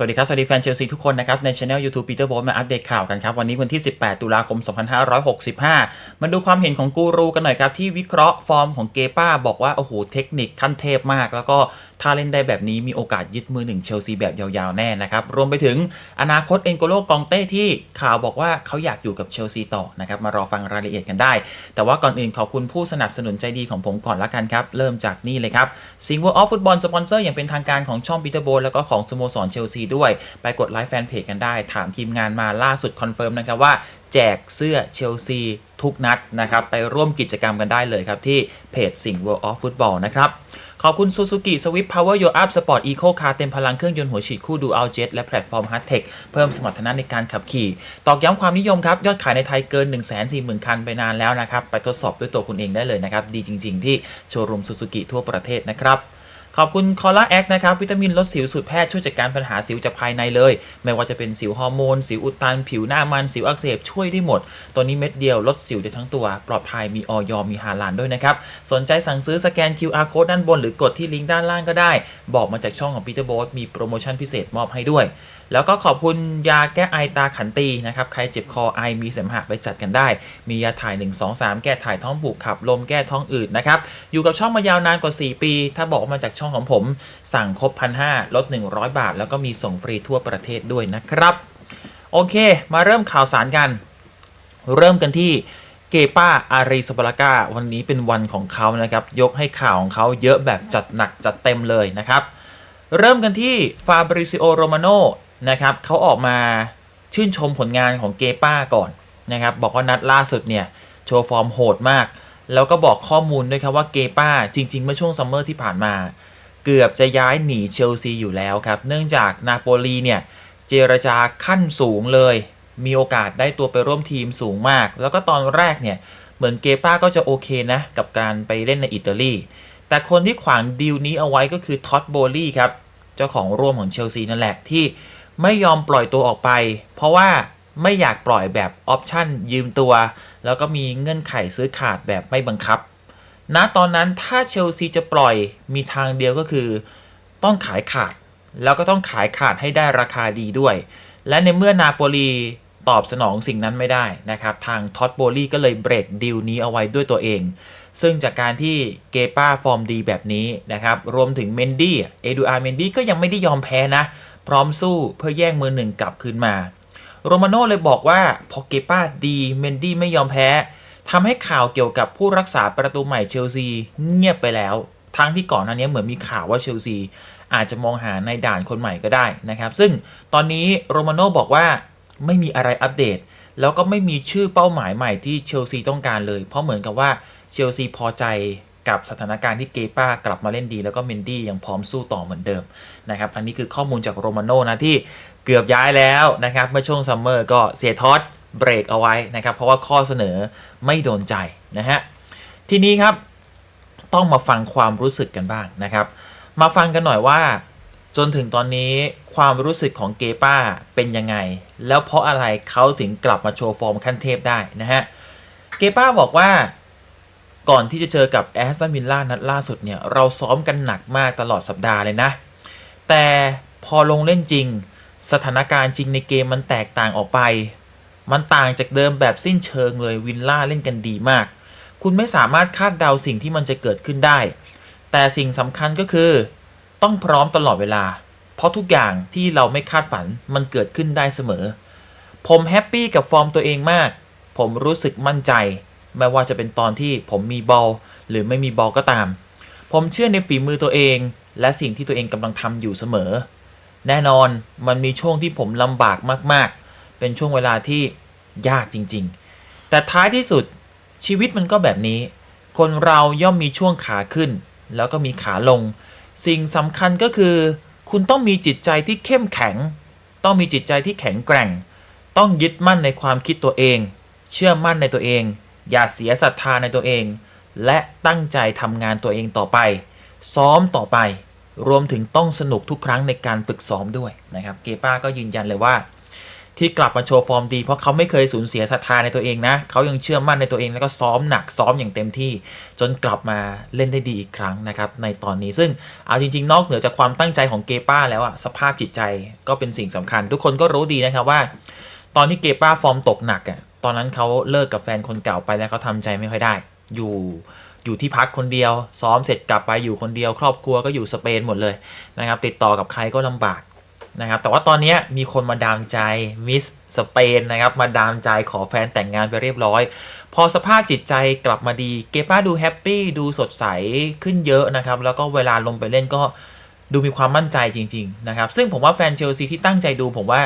สวัสดีครับ สวัสดีแฟนเชลซีทุกคนนะครับ ในช anel YouTube Peter b o l มาอัปเดตข่าวกันครับ วันนี้วันที่ 18 ตุลาคม 2565 มาดูความเห็นของกูรูกันหน่อยครับ ที่วิเคราะห์ฟอร์มของเกป้า บอกว่า โอ้โห เทคนิคขั้นเทพมาก แล้วก็ ถ้าเล่นได้แบบนี้มีโอกาสยึดมือหนึ่งเชลซีแบบยาวๆแน่นะครับ รวมไปถึงอนาคตเอ็นโกโลกองเต้ที่ข่าวบอกว่าเขาอยากอยู่กับเชลซีต่อนะครับ มารอฟังรายละเอียดกันได้ แต่ว่าก่อนอื่นขอบคุณผู้สนับสนุนใจดีของผมก่อนละกันครับ เริ่มจากนี่เลยครับซิงเวอร์ออฟฟุตบอลสปอนเซอร์อย่างเป็นทางการของช่องปีเตอร์โบแล้วก็ของสโมสรเชลซีด้วย ไปกดไลค์แฟนเพจกันได้ ถามทีมงานมาล่าสุดคอนเฟิร์มนะครับว่าแจกเสื้อเชลซีทุกนัดนะครับ ไปร่วมกิจกรรมกันได้เลยครับ ที่เพจสิง World of Football นะครับ ขอบคุณ Suzuki Swift Power Your Up Sport Eco Car เต็มพลังเครื่องยนต์หัวฉีดคู่ Dual Jet และแพลตฟอร์ม Hard Tech เพิ่มสมรรถนะในการขับขี่ ตอกย้ำความนิยมครับ ยอดขายในไทยเกิน 140,000 คันไปนานแล้วนะครับ ไปทดสอบด้วยตัวคุณเองได้เลยนะครับ ดีจริง ๆ ที่โชว์รูม Suzuki ทั่วประเทศนะครับ ขอบคุณคอล่าแอคนะครับ วิตามินลดสิวสูตรแพทย์ช่วยจัดการปัญหาสิวจากภายในเลย ไม่ว่าจะเป็นสิวฮอร์โมน สิวอุดตัน ผิวหน้ามันสิวอักเสบช่วยได้หมด ตัวนี้เม็ดเดียวลดสิวได้ทั้งตัว ปลอดภัยมีออยมีฮาลานด้วยนะครับ สนใจสั่งซื้อสแกน QR code ด้านบน หรือ กดที่ลิงก์ด้านล่างก็ได้ บอกมาจากช่องของพีเตอร์โบสมีโปรโมชั่นพิเศษมอบให้ด้วย แล้วก็ขอบคุณยาแก้ไอตาขันตีนะครับ ใครเจ็บคอไอมีเสมหะไปจัดกันได้ มียาถ่าย 1 2 3 แก้ถ่ายท้องผูกขับลมแก้ท้องอืดนะครับ อยู่กับช่องมายาวนานกว่า 4 ปี ถ้าบอกมาจากช่องของผม สั่งครบพันหลด 100 บาท แล้วก็มีส่งฟรีทั่วประเทศด้วยนะครับ โอเค มาเริ่มข่าวสารกัน เริ่มกันที่เกป้าอารีสปาลากาวันนี้เป็นวันของเขานะครับ ยกให้ข่าวของเขาเยอะแบบจัดหนักจัดเต็มเลยนะครับ เริ่มกันที่ฟาบริซิโอโรมาโน นะครับเขาออกมาชื่นชมผลงานของเกป้าก่อนนะครับ บอกว่านัดล่าสุดเนี่ย โชว์ฟอร์มโหดมาก แล้วก็บอกข้อมูลด้วยครับว่าเกป้าจริง ๆ เมื่อช่วงซัมเมอร์ที่ผ่านมา เกือบจะย้ายหนีเชลซีอยู่แล้วครับ เนื่องจากนาโปลีเนี่ยเจรจาขั้นสูงเลย มีโอกาสได้ตัวไปร่วมทีมสูงมาก แล้วก็ตอนแรกเนี่ยเหมือนเกป้าก็จะโอเคนะกับการไปเล่นในอิตาลี แต่คนที่ขวางดีลนี้เอาไว้ก็คือท็อตโบลี่ครับ เจ้าของร่วมของเชลซีนั่นแหละที่ ไม่ยอมปล่อยตัวออกไป เพราะว่าไม่อยากปล่อยแบบออปชั่นยืมตัว แล้วก็มีเงื่อนไขซื้อขาดแบบไม่บังคับณตอนนั้นถ้าเชลซีจะปล่อยมีทางเดียวก็คือ ต้องขายขาด แล้วก็ต้องขายขาดให้ได้ราคาดีด้วย และในเมื่อนาโปลีตอบสนองสิ่งนั้นไม่ได้นะครับ ทางท็อตโบลีก็เลยเบรกดีลนี้เอาไว้ด้วยตัวเอง ซึ่งจากการที่เกป้าฟอร์มดีแบบนี้นะครับ รวมถึงเมนดี้เอดูอาร์เมนดี้ก็ยังไม่ได้ยอมแพ้นะ ร้อมสู้เพื่อแย่งมือหนึ่งกลับคืนมา โรมาโน่เลยบอกว่าพอเกป้าดีเมนดี้ไม่ยอมแพ้ทำให้ข่าวเกี่ยวกับผู้รักษาประตูใหม่เชลซีเงียบไปแล้ว ทั้งที่ก่อนหน้านี้เหมือนมีข่าวว่าเชลซีอาจจะมองหาในด่านคนใหม่ก็ได้นะครับ ซึ่งตอนนี้โรมาโน่บอกว่าไม่มีอะไรอัปเดต แล้วก็ไม่มีชื่อเป้าหมายใหม่ที่เชลซีต้องการเลย เพราะเหมือนกับว่าเชลซีพอใจ กับสถานการณ์ที่เกป้ากลับมาเล่นดี แล้วก็เมนดี้ยังพร้อมสู้ต่อเหมือนเดิมนะครับอันนี้คือข้อมูลจากโรมาโน่นะที่เกือบย้ายแล้วนะครับเมื่อช่วงซัมเมอร์ก็เสียท็อดเบรกเอาไว้นะครับเพราะว่าข้อเสนอไม่โดนใจนะฮะทีนี้ครับต้องมาฟังความรู้สึกกันบ้างนะครับ มาฟังกันหน่อยว่า จนถึงตอนนี้ความรู้สึกของเกป้าเป็นยังไง แล้วเพราะอะไรเขาถึงกลับมาโชว์ฟอร์มขั้นเทพได้นะฮะเกป้าบอกว่า ก่อนที่จะเจอกับแอสตันวิลล่านัดล่าสุดเนี่ย เราซ้อมกันหนักมากตลอดสัปดาห์เลยนะ แต่พอลงเล่นจริง สถานการณ์จริงในเกมมันแตกต่างออกไป มันต่างจากเดิมแบบสิ้นเชิงเลยวิลล่าเล่นกันดีมาก คุณไม่สามารถคาดเดาสิ่งที่มันจะเกิดขึ้นได้ แต่สิ่งสำคัญก็คือ ต้องพร้อมตลอดเวลา เพราะทุกอย่างที่เราไม่คาดฝันมันเกิดขึ้นได้เสมอ ผมแฮปปี้กับฟอร์มตัวเองมาก ผมรู้สึกมั่นใจ ไม่ว่าจะเป็นตอนที่ผมมีบอลหรือไม่มีบอลก็ตาม ผมเชื่อในฝีมือตัวเอง และสิ่งที่ตัวเองกำลังทำอยู่เสมอ แน่นอนมันมีช่วงที่ผมลำบากมากๆ เป็นช่วงเวลาที่ยากจริงๆ แต่ท้ายที่สุดชีวิตมันก็แบบนี้ คนเราย่อมมีช่วงขาขึ้น แล้วก็มีขาลง สิ่งสำคัญก็คือ คุณต้องมีจิตใจที่เข้มแข็ง ต้องมีจิตใจที่แข็งแกร่ง ต้องยึดมั่นในความคิดตัวเอง เชื่อมั่นในตัวเอง อย่าเสียศรัทธาในตัวเอง และตั้งใจทำงานตัวเองต่อไป ซ้อมต่อไป รวมถึงต้องสนุกทุกครั้งในการฝึกซ้อมด้วยนะครับ เกป้าก็ยืนยันเลยว่า ที่กลับมาโชว์ฟอร์มดี เพราะเขาไม่เคยสูญเสียศรัทธาในตัวเองนะ เขายังเชื่อมั่นในตัวเองแล้วก็ซ้อมหนักซ้อมอย่างเต็มที่ จนกลับมาเล่นได้ดีอีกครั้งนะครับในตอนนี้ซึ่งเอาจริง ๆ นอกเหนือจากความตั้งใจของเกป้าแล้วอะสภาพจิตใจก็เป็นสิ่งสำคัญ ทุกคนก็รู้ดีนะครับว่า ตอนที่เกป้าฟอร์มตกหนักอะ ตอนนั้นเขาเลิกกับแฟนคนเก่าไปแล้วเขาทำใจไม่ค่อยได้ อยู่อยู่ที่พักคนเดียว ซ้อมเสร็จกลับไปอยู่คนเดียว ครอบครัวก็อยู่สเปนหมดเลยนะครับ ติดต่อกับใครก็ลำบากนะครับ แต่ว่าตอนนี้มีคนมาดามใจมิสสเปนนะครับ มาดามใจขอแฟนแต่งงานไปเรียบร้อย พอสภาพจิตใจกลับมาดีเกป้าดูแฮปปี้ดูสดใสขึ้นเยอะนะครับ แล้วก็เวลาลงไปเล่นก็ดูมีความมั่นใจจริง ๆ นะครับ ซึ่งผมว่าแฟนเชลซีที่ตั้งใจดูผมว่า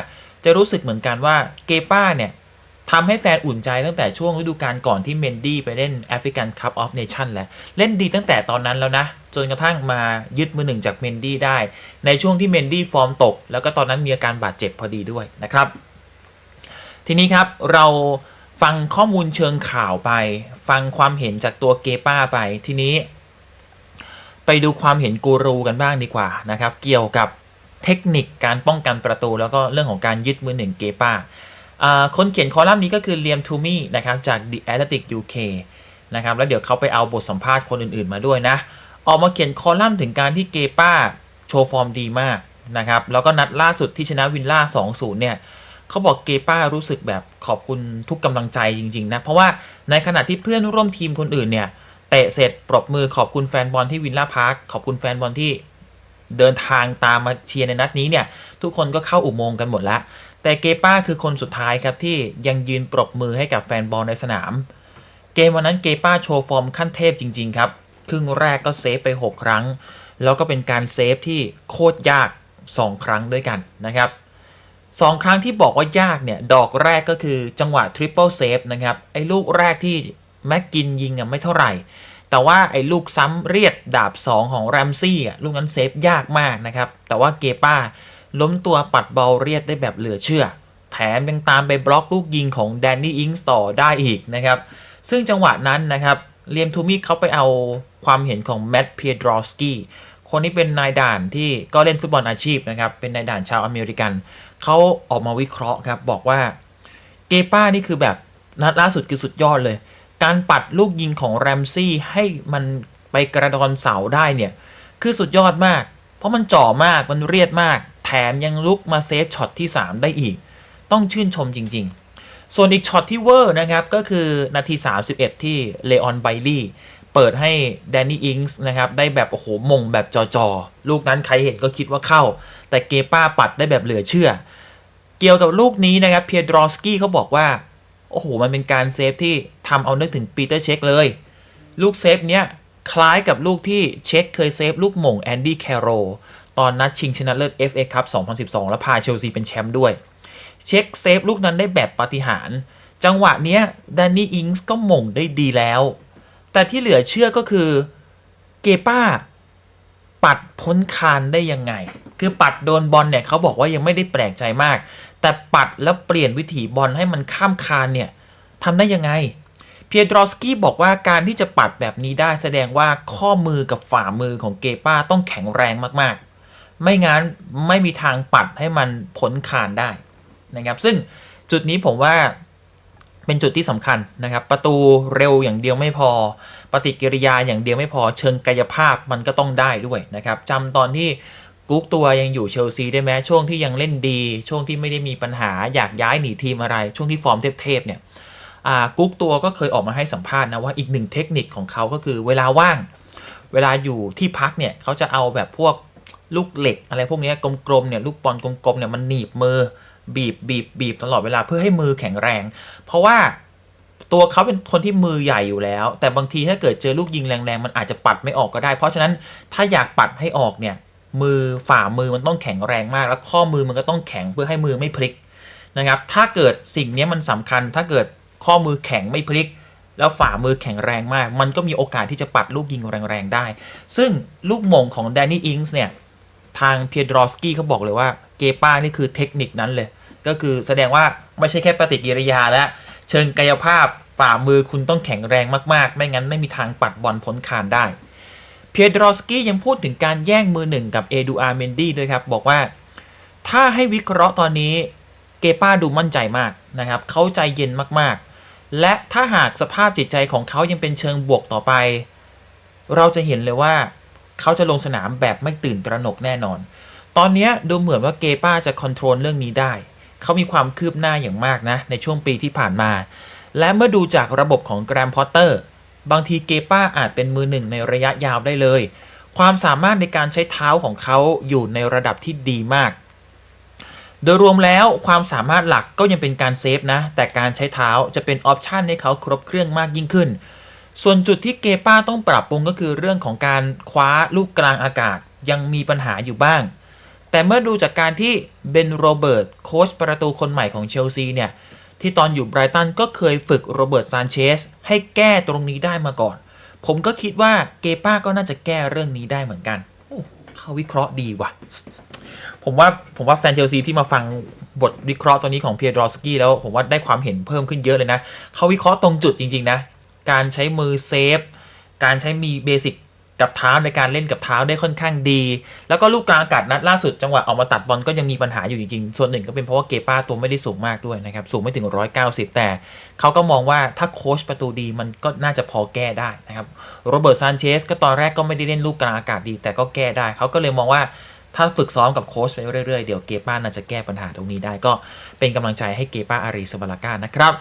จะรู้สึกเหมือนกันว่าเกป้าเนี่ย ทำให้แฟนอุ่นใจตั้งแต่ช่วงฤดูกาลก่อนที่เมนดี้ไปเล่นแอฟริกันคัพออฟเนชั่นแล้ว เล่นดีตั้งแต่ตอนนั้นแล้วนะ จนกระทั่งมายึดมือหนึ่งจากเมนดี้ได้ ในช่วงที่เมนดี้ฟอร์มตก แล้วก็ตอนนั้นมีอาการบาดเจ็บพอดีด้วยนะครับ ทีนี้ครับเราฟังข้อมูลเชิงข่าวไป ฟังความเห็นจากตัวเกป้าไปทีนี้ ไปดูความเห็นกูรูกันบ้างดีกว่านะครับ เกี่ยวกับเทคนิคการป้องกันประตู แล้วก็เรื่องของการยึดมือหนึ่งเกป้าอ่า คนเขียนคอลัมน์นี้ก็คือเลียมทูมี่นะครับจาก The Athletic UK นะครับแล้วเดี๋ยวเขาไปเอาบทสัมภาษณ์คนอื่นๆมาด้วยนะ ออกมาเขียนคอลัมน์ถึงการที่เกป้าโชว์ฟอร์มดีมากนะครับแล้วก็นัดล่าสุดที่ชนะวินล่า 2-0 เนี่ยเขาบอกเกป้ารู้สึกแบบขอบคุณทุกกำลังใจจริง ๆ นะ เพราะว่าในขณะที่เพื่อนร่วมทีมคนอื่นเนี่ยเตะเสร็จปรบมือขอบคุณแฟนบอลที่วินล่าพาร์คขอบคุณแฟนบอลที่เดินทางตามมาเชียร์ในนัดนี้เนี่ยทุกคนก็เข้าอุโมงค์กันหมดแล้ว แต่เกป้าคือคนสุดท้ายครับที่ยังยืนปรบมือให้กับแฟนบอลในสนาม เกมวันนั้นเกป้าโชว์ฟอร์มขั้นเทพจริง ๆ ครับ ครึ่งแรกก็เซฟไป 6 ครั้ง แล้วก็เป็นการเซฟที่โคตรยาก 2 ครั้งด้วยกันนะครับสองครั้งที่บอกว่ายากเนี่ย ดอกแรกก็คือจังหวะทริปเปิลเซฟนะครับ ไอ้ลูกแรกที่แม็กกินยิงอะไม่เท่าไหร่ แต่ว่าไอ้ลูกซ้ำเรียดดาบ 2 ของแรมซี่อะลูกนั้นเซฟยากมากนะครับ แต่ว่าเกป้า ล้มตัวปัดบอลเรียดได้แบบเหลือเชื่อ แถมยังตามไปบล็อกลูกยิงของแดนนี่อิงส์ต่อได้อีกนะครับ ซึ่งจังหวะนั้นนะครับเลียมทูมี่เขาไปเอาความเห็นของแมตต์เพียดรอสกี้คนนี้เป็นนายด่านที่ก็เล่นฟุตบอลอาชีพนะครับ เป็นนายด่านชาวอเมริกัน เขาออกมาวิเคราะห์ครับ บอกว่าเกป้านี่คือแบบนัดล่าสุดคือสุดยอดเลย การปัดลูกยิงของแรมซี่ให้มันไปกระดอนเสาได้เนี่ย คือสุดยอดมาก เพราะมันจ่อมากมันเรียดมาก แถมยังลุกมาเซฟช็อตที่ 3 ได้อีก ต้องชื่นชมจริง ๆ ส่วนอีกช็อตที่เวอร์นะครับก็คือนาที 31 ที่เลออนไบลี่เปิดให้แดนนี่อิงส์นะครับ ได้แบบ โอ้โห มงแบบจอๆลูกนั้นใครเห็นก็คิดว่าเข้า แต่เกป้าปัดได้แบบเหลือเชื่อ เกี่ยวกับลูกนี้นะครับเพียดรอสกี้เขาบอกว่า โอ้โห มันเป็นการเซฟที่ทำเอานึกถึงปีเตอร์เช็คเลย ลูกเซฟเนี้ยคล้ายกับลูกที่เช็คเคยเซฟลูกหม่งแอนดี้แคโร ตอนนัดชิงชนะเลิศ FA Cup 2012 แล้วพาเชลซีเป็นแชมป์ด้วย เช็คเซฟลูกนั้นได้แบบปาฏิหาริย์จังหวะเนี้ยแดนนี่อิงส์ก็หม่งได้ดีแล้ว แต่ที่เหลือเชื่อก็คือเกป้า ปัดพ้นคานได้ยังไง คือปัดโดนบอลเนี่ยเขาบอกว่ายังไม่ได้แปลกใจมาก แต่ปัดแล้วเปลี่ยนวิถีบอลให้มันข้ามคานเนี่ยทำได้ยังไงเพียดรอสกี้บอกว่าการที่จะปัดแบบนี้ได้แสดงว่าข้อมือกับฝ่ามือของเกป้าต้องแข็งแรงมาก ไม่งั้นไม่มีทางปัดให้มันพ้นคานได้นะครับ ซึ่งจุดนี้ผมว่าเป็นจุดที่สำคัญนะครับ ประตูเร็วอย่างเดียวไม่พอ ปฏิกิริยาอย่างเดียวไม่พอเชิงกายภาพมันก็ต้องได้ด้วยนะครับจำตอนที่กุ๊กตัวยังอยู่เชลซีได้ไหมช่วงที่ยังเล่นดี ช่วงที่ไม่ได้มีปัญหาอยากย้ายหนีทีมอะไร ช่วงที่ฟอร์มเทพๆเนี่ยกุ๊กตัวก็เคยออกมาให้สัมภาษณ์นะว่าอีกหนึ่งเทคนิคของเขาก็คือเวลาว่าง เวลาอยู่ที่พักเนี่ยเขาจะเอาแบบพวก ลูกเหล็กอะไรพวกนี้กลมๆเนี่ยลูกบอลกลมๆเนี่ยมันหนีบมือบีบบีบบีบตลอดเวลาเพื่อให้มือแข็งแรง เพราะว่าตัวเขาเป็นคนที่มือใหญ่อยู่แล้ว แต่บางทีถ้าเกิดเจอลูกยิงแรงๆ มันอาจจะปัดไม่ออกก็ได้ เพราะฉะนั้นถ้าอยากปัดให้ออกเนี่ยมือฝ่ามือมันต้องแข็งแรงมาก แล้วข้อมือมันก็ต้องแข็งเพื่อให้มือไม่พลิกนะครับถ้าเกิดสิ่งนี้มันสำคัญถ้าเกิดข้อมือแข็งไม่พลิก แล้วฝ่ามือแข็งแรงมาก มันก็มีโอกาสที่จะปัดลูกยิงแรงๆได้ ซึ่งลูกมงของแดนนี่อิงส์เนี่ย ทางเพียดรอสกี้เขาบอกเลยว่าเกป้านี่คือเทคนิคนั้นเลย ก็คือแสดงว่าไม่ใช่แค่ปฏิกิริยาและ เชิงกายภาพฝ่ามือคุณต้องแข็งแรงมากๆ ไม่งั้นไม่มีทางปัดบอลพ้นคานได้ เพียดรอสกี้ยังพูดถึงการแย่งมือหนึ่งกับเอดูอาร์เมนดี้ด้วยครับ บอกว่า ถ้าให้วิเคราะห์ตอนนี้เกเกป้าดูมั่นใจมากนะครับ เขาใจเย็นมากๆ และถ้าหากสภาพจิตใจของเขายังเป็นเชิงบวกต่อไป เราจะเห็นเลยว่าเขาจะลงสนามแบบไม่ตื่นตระหนกแน่นอน ตอนนี้ดูเหมือนว่าเกป้าจะคอนโทรลเรื่องนี้ได้ เขามีความคืบหน้าอย่างมากนะ ในช่วงปีที่ผ่านมา และเมื่อดูจากระบบของแกรมพอตเตอร์ บางทีเกป้าอาจเป็นมือหนึ่งในระยะยาวได้เลย ความสามารถในการใช้เท้าของเขาอยู่ในระดับที่ดีมาก โดยรวมแล้วความสามารถหลักก็ยังเป็นการเซฟนะ แต่การใช้เท้าจะเป็นออปชันให้เขาครบเครื่องมากยิ่งขึ้น ส่วนจุดที่เกป้าต้องปรับปรุงก็คือเรื่องของการคว้าลูกกลางอากาศยังมีปัญหาอยู่บ้าง แต่เมื่อดูจากการที่เบนโรเบิร์ตโค้ชประตูคนใหม่ของเชลซีเนี่ยที่ตอนอยู่ไบรตันก็เคยฝึกโรเบิร์ตซานเชสให้แก้ตรงนี้ได้มาก่อน ผมก็คิดว่าเกป้าก็น่าจะแก้เรื่องนี้ได้เหมือนกันโอ้เขาวิเคราะห์ดีว่ะ ผมว่าผมว่าแฟนเชลซีที่มาฟังบทวิเคราะห์ตอนนี้ของเพียร์ดรอสกี้แล้วผมว่าได้ความเห็นเพิ่มขึ้นเยอะเลยนะเขาวิเคราะห์ตรงจุดจริง ๆ นะ การใช้มือเซฟ การใช้มีเบสิกกับเท้าในการเล่นกับเท้าได้ค่อนข้างดี แล้วก็ลูกกลางอากาศนัดล่าสุดจังหวะออกมาตัดบอลก็ยังมีปัญหาอยู่จริงๆ ส่วนหนึ่งก็เป็นเพราะว่าเกป้าตัวไม่ได้สูงมากด้วยนะครับ สูงไม่ถึง 190 แต่เขาก็มองว่าถ้าโค้ชประตูดีมันก็น่าจะพอแก้ได้นะครับ โรเบิร์ตซานเชสก็ตอนแรกก็ไม่ได้เล่นลูกกลางอากาศดี แต่ก็แก้ได้ เขาก็เลยมองว่า ถ้าฝึกซ้อมกับโค้ชไปเรื่อยๆ เดี๋ยวเกป้าน่าจะแก้ปัญหาตรงนี้ได้ก็เป็นกำลังใจให้เกป้าอารีสบาลาก้านะครับ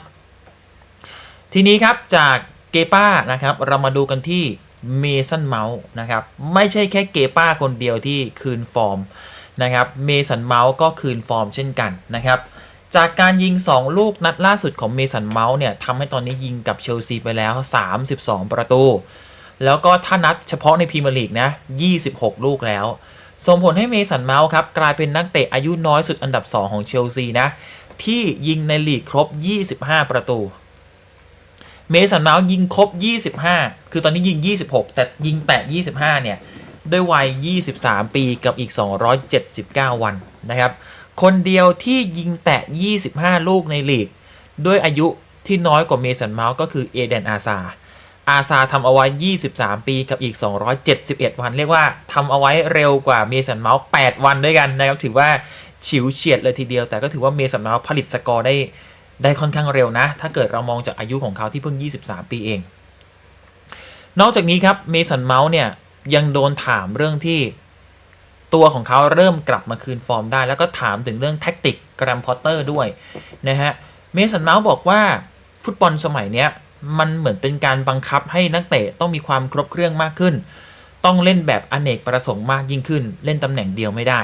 ทีนี้ครับจากเกป้านะครับเรามาดูกันที่เมสันเมาส์นะครับไม่ใช่แค่เกป้าคนเดียวที่คืนฟอร์มนะครับเมสันเมาส์ก็คืนฟอร์มเช่นกันนะครับจากการยิง 2 ลูกนัดล่าสุดของเมสันเมาส์เนี่ยทำให้ตอนนี้ยิงกับเชลซีไปแล้ว 32 ประตู แล้วก็ถ้านัดเฉพาะในพรีเมียร์ลีกนะ 26 ลูกแล้ว ส่งผลให้เมสันเมาส์ครับกลายเป็นนักเตะอายุน้อยสุดอันดับ 2 ของเชลซีนะที่ยิงในลีกครบ 25 ประตู เมสันเมาส์ยิงครบ 25 คือตอนนี้ยิง 26 แต่ยิงแตะ25 เนี่ย ด้วยวัย 23 ปีกับอีก 279 วันนะครับ คนเดียวที่ยิงแตะ 25 ลูกในลีก ด้วยอายุที่น้อยกว่าเมสันเมาส์ก็คือเอเดนอาซา อาซาทำเอาไว้ 23 ปีกับอีก 271 วัน เรียกว่าทำเอาไว้เร็วกว่าเมสันเมาส์8วันด้วยกันนะครับ ถือว่าฉิวเฉียดเลยทีเดียว แต่ก็ถือว่าเมสันเมาส์ผลิตสกอร์ได้ได้ค่อนข้างเร็วนะ ถ้าเกิดเรามองจากอายุของเขาที่เพิ่ง 23 ปีเอง นอกจากนี้ครับเมสันเมาส์เนี่ยยังโดนถามเรื่องที่ตัวของเขาเริ่มกลับมาคืนฟอร์มได้ แล้วก็ถามถึงเรื่องแท็กติกแกรมพอตเตอร์ด้วยนะฮะ เมสันเมาส์บอกว่าฟุตบอลสมัยเนี้ย มันเหมือนเป็นการบังคับให้นักเตะต้องมีความครบเครื่องมากขึ้น ต้องเล่นแบบอเนกประสงค์มากยิ่งขึ้น เล่นตำแหน่งเดียวไม่ได้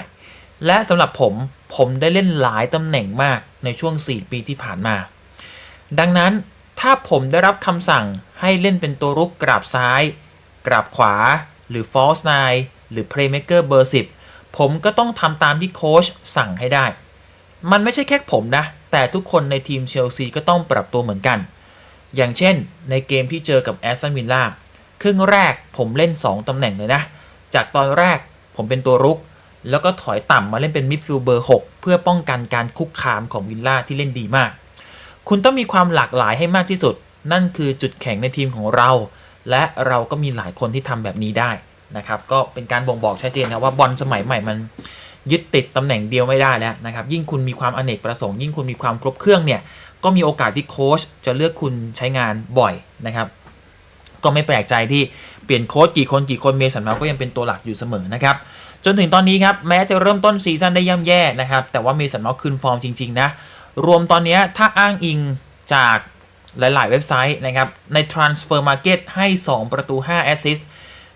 และสำหรับผมผมได้เล่นหลายตำแหน่งมากในช่วง 4 ปีที่ผ่านมา ดังนั้นถ้าผมได้รับคำสั่งให้เล่นเป็นตัวรุกกราบซ้าย กราบขวา หรือ false nine หรือ playmaker เบอร์10ผมก็ต้องทำตามที่โค้ชสั่งให้ได้ มันไม่ใช่แค่ผมนะ แต่ทุกคนในทีมเชลซีก็ต้องปรับตัวเหมือนกัน อย่างเช่นในเกมที่เจอกับแอสตันวิลล่าครึ่งแรกผมเล่น 2 ตำแหน่งเลยนะ จากตอนแรกผมเป็นตัวรุก แล้วก็ถอยต่ำมาเล่นเป็นมิดฟิลด์เบอร์ 6 เพื่อป้องกันการคุกคามของวิลล่าที่เล่นดีมาก คุณต้องมีความหลากหลายให้มากที่สุด นั่นคือจุดแข็งในทีมของเรา และเราก็มีหลายคนที่ทำแบบนี้ได้นะครับ ก็เป็นการบ่งบอกชัดเจนนะว่าบอลสมัยใหม่มันยึดติดตำแหน่งเดียวไม่ได้แล้วนะครับ ยิ่งคุณมีความอเนกประสงค์ ยิ่งคุณมีความครบเครื่องเนี่ย ก็มีโอกาสที่โค้ชจะเลือกคุณใช้งานบ่อยนะครับ ก็ไม่แปลกใจที่เปลี่ยนโค้ชกี่คนกี่คนเมสันมาส์ก็ยังเป็นตัวหลักอยู่เสมอนะครับจนถึงตอนนี้ครับแม้จะเริ่มต้นซีซั่นได้ย่ำแย่นะครับ แต่ว่าเมสันมาส์คืนฟอร์มจริง ๆ นะ รวมตอนนี้ถ้าอ้างอิงจากหลาย ๆ เว็บไซต์นะครับ ใน Transfer Market ให้ 2 ประตู 5 Assist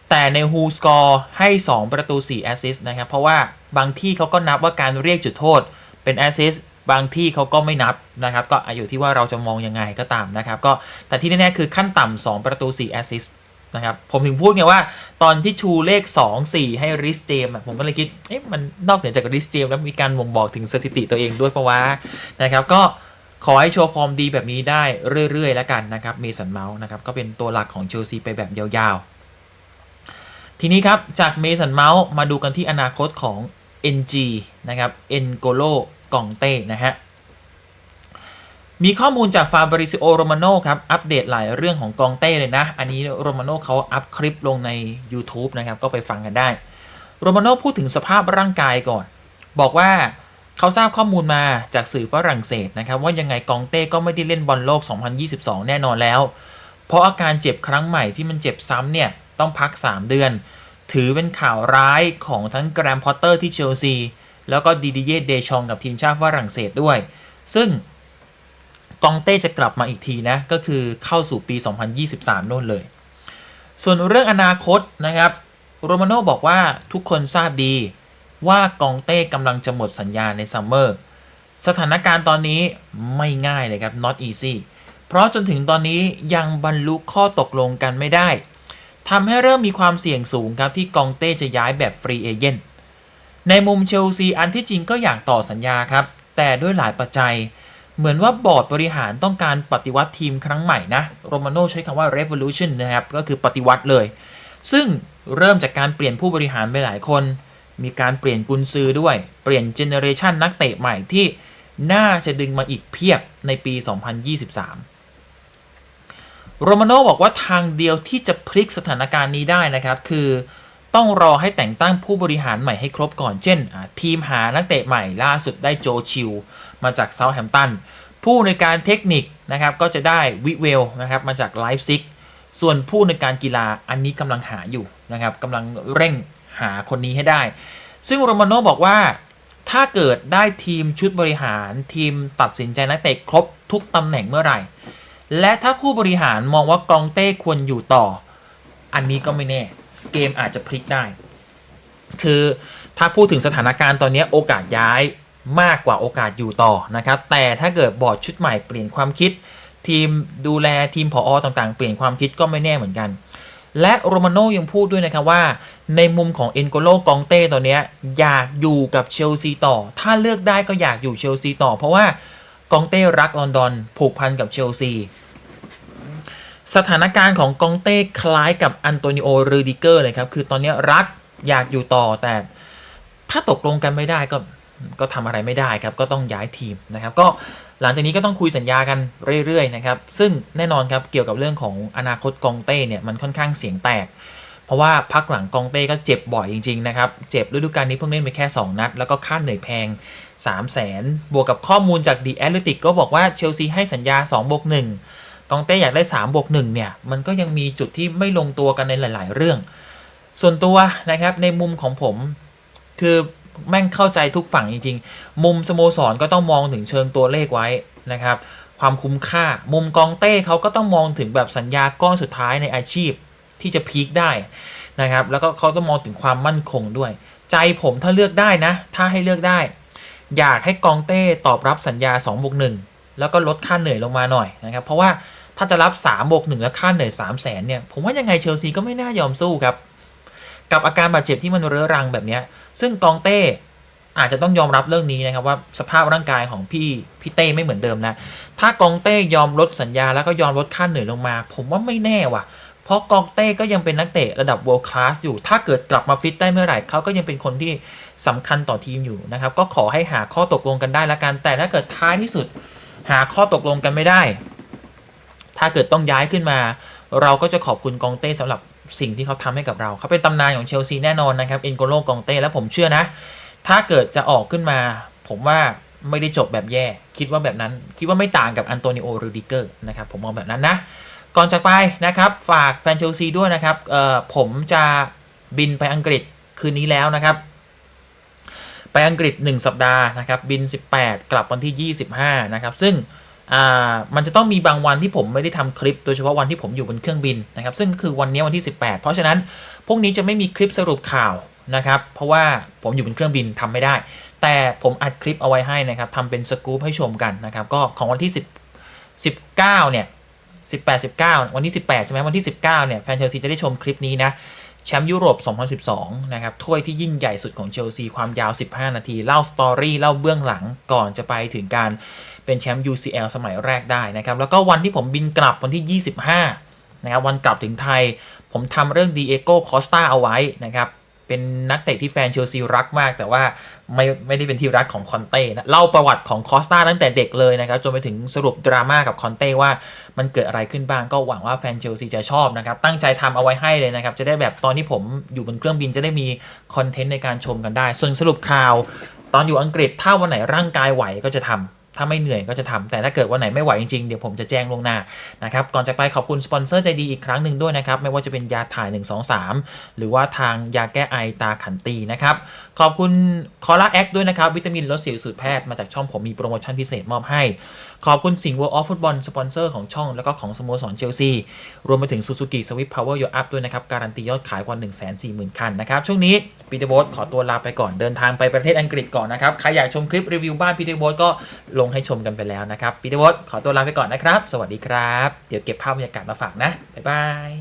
แต่ใน Who Score ให้ 2 ประตู 4 Assist นะครับ เพราะว่าบางที่เขาก็นับว่าการเรียกจุดโทษเป็น Assist บางที่เขาก็ไม่นับนะครับ ก็อยู่ที่ว่าเราจะมองยังไงก็ตามนะครับ ก็แต่ที่แน่ๆคือขั้นต่ำ2ประตู4 Assist นะครับผมถึงพูดไงว่าตอนที่ชูเลข 2 4 ให้ริสเจมผมก็เลยคิดเอ๊ะมันนอกเหนือจากริสเจมแล้วมีการบ่งบอกถึงสถิติตัวเองด้วยเพราะว่านะครับก็ขอให้โชว์ฟอร์มดีแบบนี้ได้เรื่อยๆ แล้วกันนะครับเมสันเมาส์นะครับก็เป็นตัวหลักของเชลซีไปแบบยาวๆ ทีนี้ครับจากเมสันเมาส์มาดูกันที่อนาคตของ NG นะครับเอนโกโล กองเต้นะฮะมีข้อมูลจากฟาบริซิโอโรมาโนครับ อัปเดตหลายเรื่องของกองเต้เลยนะ อันนี้โรมาโนเขาอัพคลิปลงใน YouTube นะครับ ก็ไปฟังกันได้ โรมาโนพูดถึงสภาพร่างกายก่อน บอกว่าเขาทราบข้อมูลมาจากสื่อฝรั่งเศสนะครับ ว่ายังไงกองเต้ก็ไม่ได้เล่นบอลโลก 2022 แน่นอนแล้ว เพราะอาการเจ็บครั้งใหม่ที่มันเจ็บซ้ำเนี่ย ต้องพัก 3 เดือน ถือเป็นข่าวร้ายของทั้งแกรมพอตเตอร์ที่เชลซี แล้วก็ดีดีเยเดชองกับทีมชาติฝรั่งเศสด้วย ซึ่งกองเต้จะกลับมาอีกทีนะ ก็คือเข้าสู่ปี 2023 โน่นเลย ส่วนเรื่องอนาคตนะครับ โรมาโน่บอกว่าทุกคนทราบดีว่ากองเต้กำลังจะหมดสัญญาในซัมเมอร์สถานการณ์ตอนนี้ไม่ง่ายเลยครับ not easy เพราะจนถึงตอนนี้ยังบรรลุข้อตกลงกันไม่ได้ทำให้เริ่มมีความเสี่ยงสูงครับที่กองเต้จะย้ายแบบฟรีเอเจนต์ ในมุมเชลซีอันที่จริงก็อยากต่อสัญญาครับ แต่ด้วยหลายปัจจัย เหมือนว่าบอร์ดบริหารต้องการปฏิวัติทีมครั้งใหม่นะโรมาโน่ใช้คำว่า revolution นะครับก็คือปฏิวัติเลย ซึ่งเริ่มจากการเปลี่ยนผู้บริหารไปหลายคน มีการเปลี่ยนกุนซือด้วย เปลี่ยนเจเนเรชันนักเตะใหม่ที่น่าจะดึงมาอีกเพียบในปี 2023 โรมาโน่บอกว่าทางเดียวที่จะพลิกสถานการณ์นี้ได้นะครับ คือ ต้องรอให้แต่งตั้งผู้บริหารใหม่ให้ครบก่อน เช่น ทีมหานักเตะใหม่ล่าสุดได้โจชิลมาจากเซาท์แฮมป์ตัน ผู้ในการเทคนิคนะครับก็จะได้วิเวลนะครับมาจากไลฟ์ซิก ส่วนผู้ในการกีฬาอันนี้กำลังหาอยู่นะครับกำลังเร่งหาคนนี้ให้ได้ ซึ่งโรมาโน่บอกว่าถ้าเกิดได้ทีมชุดบริหารทีมตัดสินใจนักเตะครบทุกตำแหน่งเมื่อไหร่ และถ้าผู้บริหารมองว่ากองเต้ควรอยู่ต่อ อันนี้ก็ไม่แน่ เกมอาจจะพลิกได้ คือถ้าพูดถึงสถานการณ์ตอนนี้โอกาสย้ายมากกว่าโอกาสอยู่ต่อนะครับ แต่ถ้าเกิดบอร์ดชุดใหม่เปลี่ยนความคิด ทีมดูแลทีมผออต่างๆ เปลี่ยนความคิดก็ไม่แน่เหมือนกัน และโรมาโน่ยังพูดด้วยนะครับว่า ในมุมของเอ็นโกโลกองเต้ตัวเนี้อยากอยู่กับเชลซีต่อ ถ้าเลือกได้ก็อยากอยู่เชลซีต่อ เพราะว่ากองเต้รักลอนดอนผูกพันกับเชลซี สถานการณ์ของกองเต้คล้ายกับอันโตนิโอรูดิเกอร์เลยครับ คือตอนนี้รักอยากอยู่ต่อแต่ถ้าตกลงกันไม่ได้ก็ก็ทำอะไรไม่ได้ครับ ก็ต้องย้ายทีมนะครับ ก็หลังจากนี้ก็ต้องคุยสัญญากันเรื่อยๆนะครับ ซึ่งแน่นอนครับเกี่ยวกับเรื่องของอนาคตกองเต้เนี่ยมันค่อนข้างเสียงแตก เพราะว่าพักหลังกองเต้ก็เจ็บบ่อยจริงๆนะครับ เจ็บฤดูกาลนี้เพิ่งเล่นไปแค่ 2 นัด แล้วก็ค่าเหนื่อยแพง 3 0 0แสนบวกกับข้อมูลจากดีแอตเลติกก็บอกว่าเชลซีให้สัญญา2บวก1 กองเต้อยากได้3บวก1เนี่ย มันก็ยังมีจุดที่ไม่ลงตัวกันในหลาย ๆ เรื่อง ส่วนตัวนะครับในมุมของผม คือแม่งเข้าใจทุกฝั่งจริง ๆ มุมสโมสรก็ต้องมองถึงเชิงตัวเลขไว้นะครับ ความคุ้มค่า มุมกองเต้เขาก็ต้องมองถึงแบบสัญญาก้อนสุดท้ายในอาชีพที่จะพีคได้นะครับ แล้วก็เขาต้องมองถึงความมั่นคงด้วย ใจผมถ้าเลือกได้นะ ถ้าให้เลือกได้ อยากให้กองเต้ตอบรับสัญญา2บวก1 แล้วก็ลดค่าเหนื่อยลงมาหน่อยนะครับเพราะว่าถ้าจะรับ3บวก1แล้วค่าเหนื่อย3 0 0แสนเนี่ยผมว่ายังไงเชลซีก็ไม่น่ายอมสู้ครับ กับอาการบาดเจ็บที่มันเรื้อรังแบบนี้ซึ่งกองเต้อาจจะต้องยอมรับเรื่องนี้นะครับว่าสภาพร่างกายของพี่พี่เต้ไม่เหมือนเดิมนะ ถ้ากองเต้ยอมลดสัญญาแล้วก็ยอมลดค่าเหนื่อยลงมา ผมว่าไม่แน่ว่ะ เพราะกองเต้ก็ยังเป็นนักเตะระดับ world class อยู่ ถ้าเกิดกลับมาฟิตได้เมื่อไหร่เขาก็ยังเป็นคนที่สำคัญต่อทีมอยู่นะครับ ก็ขอให้หาข้อตกลงกันได้ละกัน แต่ถ้าเกิดท้ายที่สุด หาข้อตกลงกันไม่ได้ ถ้าเกิดต้องย้ายขึ้นมา เราก็จะขอบคุณกองเต้สำหรับสิ่งที่เขาทำให้กับเรา เขาเป็นตำนานของเชลซีแน่นอนนะครับเอ็นโกโลกองเต้และผมเชื่อนะ ถ้าเกิดจะออกขึ้นมา ผมว่าไม่ได้จบแบบแย่ คิดว่าแบบนั้น คิดว่าไม่ต่างกับอันโตนิโอรูดิเกอร์นะครับผมมองแบบนั้นนะ ก่อนจากไปนะครับ ฝากแฟนเชลซีด้วยนะครับผมจะบินไปอังกฤษคืนนี้แล้วนะครับ ไปอังกฤษ 1 สัปดาห์นะครับบิน 18 กลับวันที่ 25 นะครับ ซึ่งมันจะต้องมีบางวันที่ผมไม่ได้ทำคลิป โดยเฉพาะวันที่ผมอยู่บนเครื่องบินนะครับซึ่งคือวันนี้วันที่ 18 เพราะฉะนั้นพรุ่งนี้จะไม่มีคลิปสรุปข่าวนะครับเพราะว่าผมอยู่บนเครื่องบินทำไม่ได้ แต่ผมอัดคลิปเอาไว้ให้นะครับทำเป็นสกู๊ปให้ชมกันนะครับก็ของวันที่ 10 19เนี่ย18 19 วันที่ 18 ใช่ไหมวันที่ 19เนี่ยแฟนเชลซีจะได้ชมคลิปนี้นะ แชมป์ยุโรป 2012 นะครับ ถ้วยที่ยิ่งใหญ่สุดของเชลซีความยาว 15 นาที เล่าสตอรี่ เล่าเบื้องหลังก่อนจะไปถึงการเป็นแชมป์ UCL สมัยแรกได้นะครับ แล้วก็วันที่ผมบินกลับวันที่ 25 นะครับ วันกลับถึงไทย ผมทำเรื่องดีเอโก้คอสตาเอาไว้นะครับ เป็นนักเตะที่แฟนเชลซีรักมาก แต่ว่าไม่ไม่ได้เป็นที่รักของคอนเต้นะเล่าประวัติของคอสตาตั้งแต่เด็กเลยนะครับ จนไปถึงสรุปดราม่ากับคอนเต้ว่ามันเกิดอะไรขึ้นบ้างก็หวังว่าแฟนเชลซีจะชอบนะครับ ตั้งใจทำเอาไว้ให้เลยนะครับ จะได้แบบตอนที่ผมอยู่บนเครื่องบินจะได้มีคอนเทนต์ในการชมกันได้ ส่วนสรุปข่าว ตอนอยู่อังกฤษถ้าวันไหนร่างกายไหวก็จะทำ ถ้าไม่เหนื่อยก็จะทำแต่ถ้าเกิดวันไหนไม่ไหวจริงๆ เดี๋ยวผมจะแจ้งล่วงหน้านะครับก่อนจะไปขอบคุณสปอนเซอร์ใจดีอีกครั้งหนึ่งด้วยนะครับ ไม่ว่าจะเป็นยาถ่าย 123 หรือว่าทางยาแก้ไอตาขันตีนะครับขอบคุณคอร่าแอคด้วยนะครับ วิตามินลดสิวสูตรแพทย์มาจากช่องผมมีโปรโมชั่นพิเศษมอบให้ ขอบคุณสิงห์วอลออฟฟุตบอลสปอนเซอร์ของช่องแล้วก็ของสโมสรเชลซี รวมไปถึงซูซูกิสวิปพาวเวอร์ยอัพด้วยนะครับ การันตียอดขายกว่า 1 4 0 0 0 0 คันนะครับ ช่วงนี้ปีเตอร์โบสขอตัวลาไปก่อนเดินทางไปประเทศอังกฤษก่อนนะครับ ใครอยากชมคลิปรีวิวบ้านปีเตอร์โบสก็ลงให้ชมกันไปแล้วนะครับปีเตอร์โบสขอตัวลาไปก่อนนะครับ สวัสดีครับ เดี๋ยวเก็บภาพบรรยากาศมาฝากนะบ๊ายบาย